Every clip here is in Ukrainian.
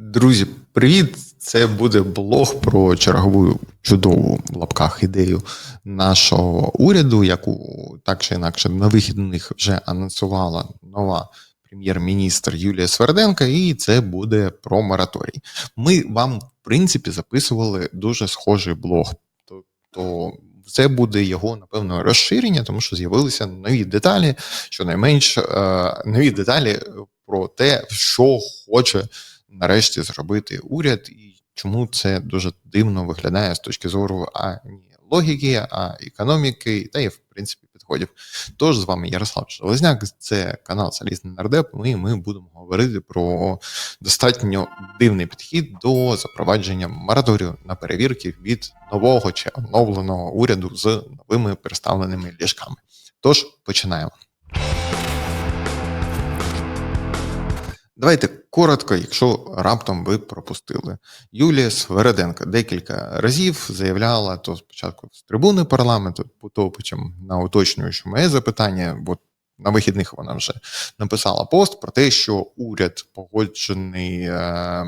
Друзі, привіт! Це буде блог про чергову чудову в лапках ідею нашого уряду, яку так чи інакше на вихідних вже анонсувала нова прем'єр-міністр Юлія Сверденка, і це буде про мораторій. Ми вам, в принципі, записували дуже схожий блог. Тобто це буде його, напевно, розширення, тому що з'явилися нові деталі, щонайменш е, нові деталі про те, що хоче нарешті зробити уряд, і чому це дуже дивно виглядає з точки зору а ні логіки, а економіки, та й в принципі підходів. Тож з вами Ярослав Железняк, це канал Залізний Нардеп. і ми будемо говорити про достатньо дивний підхід до запровадження мораторію на перевірки від нового чи оновленого уряду з новими представленими ліжками. Тож починаємо. Давайте коротко, якщо раптом ви пропустили. Юлія Свереденко декілька разів заявляла то спочатку з трибуни парламенту, то потім на уточнюючу моє запитання, бо на вихідних вона вже написала пост про те, що уряд погоджений е,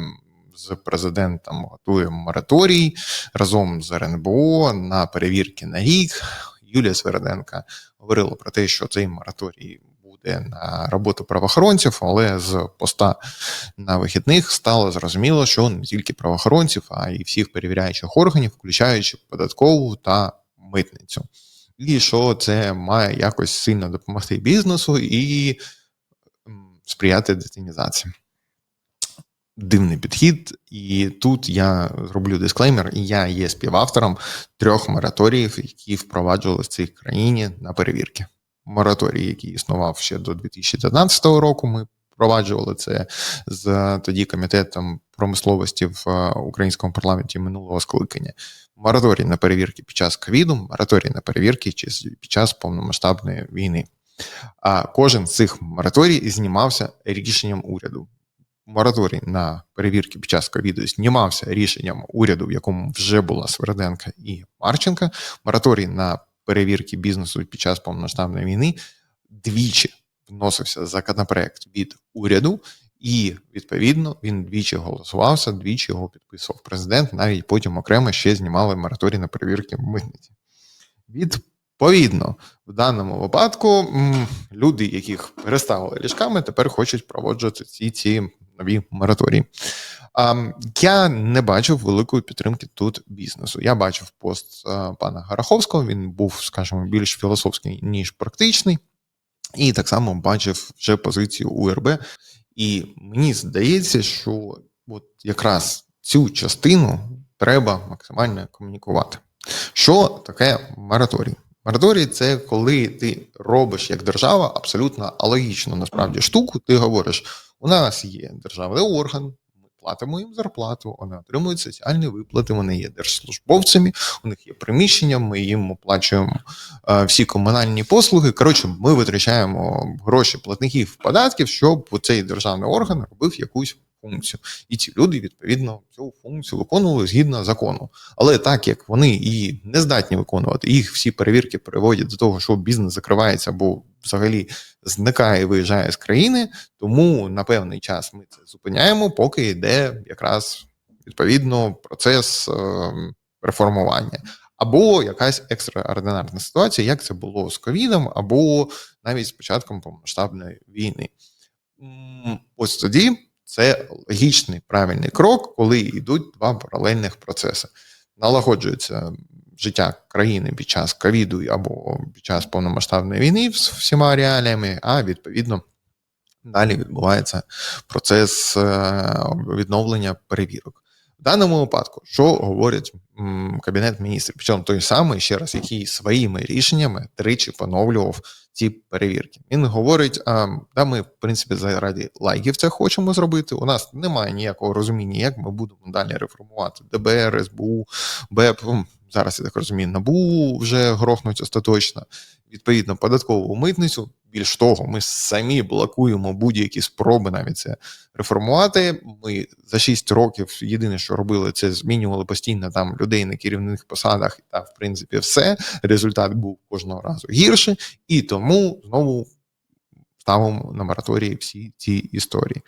з президентом готує мораторій разом з РНБО на перевірки на рік. Юлія Свереденка говорила про те, що цей мораторій буде на роботу правоохоронців, але з поста на вихідних стало зрозуміло, що не тільки правоохоронців, а й всіх перевіряючих органів, включаючи податкову та митницю. І що це має якось сильно допомогти бізнесу і сприяти детінізації. Дивний підхід, і тут я зроблю дисклеймер, і я є співавтором трьох мораторіїв, які впроваджували в цій країні на перевірки мораторій, який існував ще до 2019 року. Ми впроваджували це з тоді комітетом промисловості в е, українському парламенті минулого скликання. Мораторій на перевірки під час ковіду, мораторій на перевірки під час повномасштабної війни. А кожен з цих мораторій знімався рішенням уряду. Мораторій на перевірки під час ковіду знімався рішенням уряду, в якому вже була Сверденка і Марченка. Мораторій на перевірки бізнесу під час повноштабної війни двічі вносився законопроект від уряду, і відповідно він двічі голосувався, двічі його підписував президент. Навіть потім окремо ще знімали мораторій на перевірки в митниці. Відповідно, в даному випадку люди, яких переставили ліжками, тепер хочуть проводжувати ці ці нові мораторії. Я не бачив великої підтримки тут бізнесу. Я бачив пост пана Гараховського. Він був, скажімо, більш філософський ніж практичний, і так само бачив вже позицію УРБ. І мені здається, що от якраз цю частину треба максимально комунікувати. Що таке мораторій? Мораторій це коли ти робиш як держава абсолютно алогічну насправді штуку. Ти говориш: у нас є державний орган, платимо їм зарплату, вони отримують соціальні виплати, вони є держслужбовцями, у них є приміщення, ми їм оплачуємо е, всі комунальні послуги. Коротше, ми витрачаємо гроші платників податків, щоб цей державний орган робив якусь функцію. І ці люди, відповідно, цю функцію виконували згідно закону. Але так як вони її не здатні виконувати, їх всі перевірки приводять до того, що бізнес закривається або взагалі зникає і виїжджає з країни. Тому на певний час ми це зупиняємо, поки йде якраз відповідно процес е, реформування. Або якась екстраординарна ситуація, як це було з ковідом, або навіть з початком повномасштабної війни. Ось тоді це логічний правильний крок, коли йдуть два паралельних процеси. Налагоджується життя країни під час ковіду або під час повномасштабної війни з всіма реаліями, а відповідно далі відбувається процес е, відновлення перевірок. В даному випадку, що говорить Кабінет міністрів, причому той самий, ще раз, який своїми рішеннями тричі поновлював ці перевірки. Він говорить: да, ми, в принципі, заради лайків це хочемо зробити. У нас немає ніякого розуміння, як ми будемо далі реформувати ДБР, СБУ, БЕП. Зараз я так розумію, набу вже грохнуть остаточно. Відповідно, податкову митницю. Більш того, ми самі блокуємо будь-які спроби навіть це реформувати. Ми за 6 років єдине, що робили, це змінювали постійно там людей на керівних посадах, та в принципі все. Результат був кожного разу гірше, і тому знову ставимо на мораторії всі ці історії.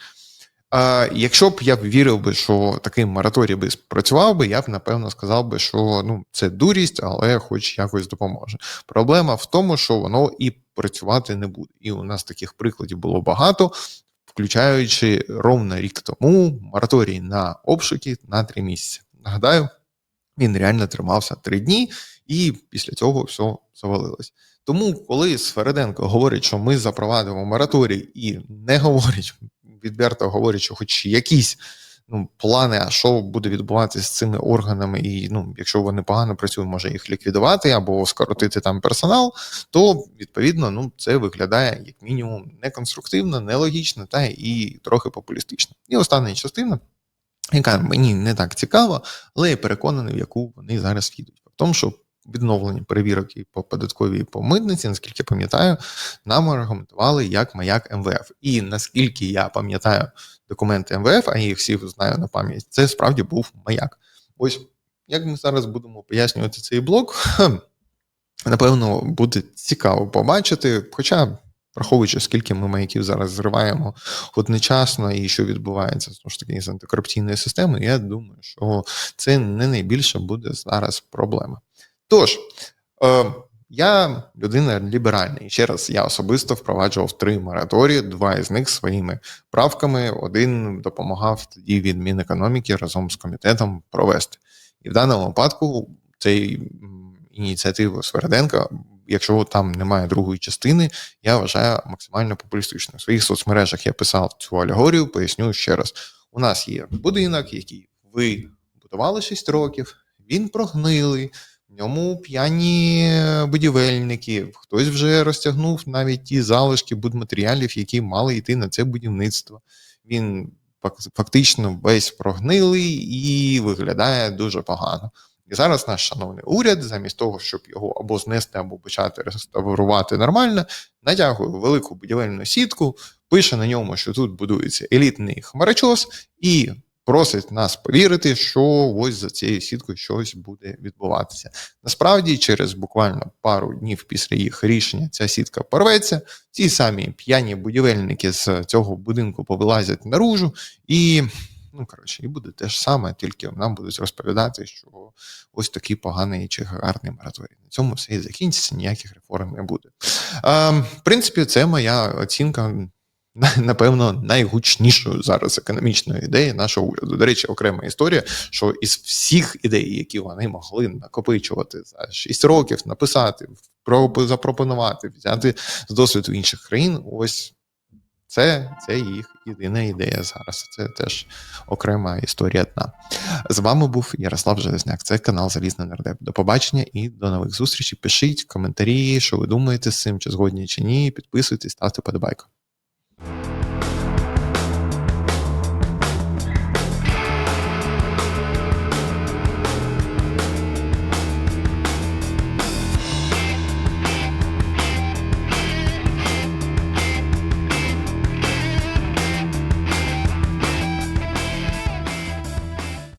Якщо б я вірив би, що такий мораторій би спрацював би, я б напевно сказав би, що ну це дурість, але хоч якось допоможе. Проблема в тому, що воно і працювати не буде. І у нас таких прикладів було багато, включаючи ровно рік тому мораторій на обшуки на три місяці. Нагадаю, він реально тримався три дні, і після цього все завалилось. Тому, коли Свереденко говорить, що ми запровадимо мораторій, і не говорить відверто говорять, що хоч якісь ну, плани, а що буде відбуватися з цими органами, і ну, якщо вони погано працюють, може їх ліквідувати або скоротити там персонал, то відповідно ну, це виглядає як мінімум неконструктивно, нелогічно та і трохи популістично. І остання частина. Яка мені не так цікава, але я переконаний, в яку вони зараз їдуть. В тому, що відновлення перевірок і по податковій і по митниці, наскільки пам'ятаю, нам аргументували як маяк МВФ. І наскільки я пам'ятаю документи МВФ, а я їх всіх знаю на пам'ять, це справді був маяк. Ось як ми зараз будемо пояснювати цей блок, напевно, буде цікаво побачити. Хоча. Враховуючи, скільки ми маяків зараз зриваємо одночасно і що відбувається знову ж таки з антикорупційною системою, я думаю, що це не найбільше буде зараз проблема. Тож, е, я людина ліберальна, і ще раз я особисто впроваджував три мораторії, два із них своїми правками. Один допомагав тоді від Мінекономіки разом з комітетом провести. І в даному випадку цей ініціативу Сверденка, якщо там немає другої частини, я вважаю максимально популістичною. В своїх соцмережах я писав цю алегорію, поясню ще раз: у нас є будинок, який ви будували 6 років, він прогнилий в ньому п'яні будівельники, хтось вже розтягнув навіть ті залишки будматеріалів, які мали йти на це будівництво. Він фактично весь прогнилий і виглядає дуже погано. І зараз наш шановний уряд, замість того, щоб його або знести, або почати реставрувати нормально, натягує велику будівельну сітку, пише на ньому, що тут будується елітний хмарочос, і просить нас повірити, що ось за цією сіткою щось буде відбуватися. Насправді, через буквально пару днів після їх рішення ця сітка порветься. Ті самі п'яні будівельники з цього будинку повилазять наружу і. Ну, коротше, і буде те ж саме, тільки нам будуть розповідати, що ось такий поганий чи гарний мораторій. На цьому все і закінчиться, ніяких реформ не буде. А, В принципі, це моя оцінка напевно найгучнішою зараз економічною ідеєю нашого уряду. До речі, окрема історія, що із всіх ідей, які вони могли накопичувати за 6 років, написати, запропонувати, взяти з досвіду інших країн, ось. Це це їх єдина ідея зараз. Це теж окрема історія дна. З вами був Ярослав Железняк. Це канал Залізний Нардеп. До побачення і до нових зустрічей. Пишіть коментарі, що ви думаєте з цим, чи згодні чи ні. Підписуйтесь, ставте подобайку.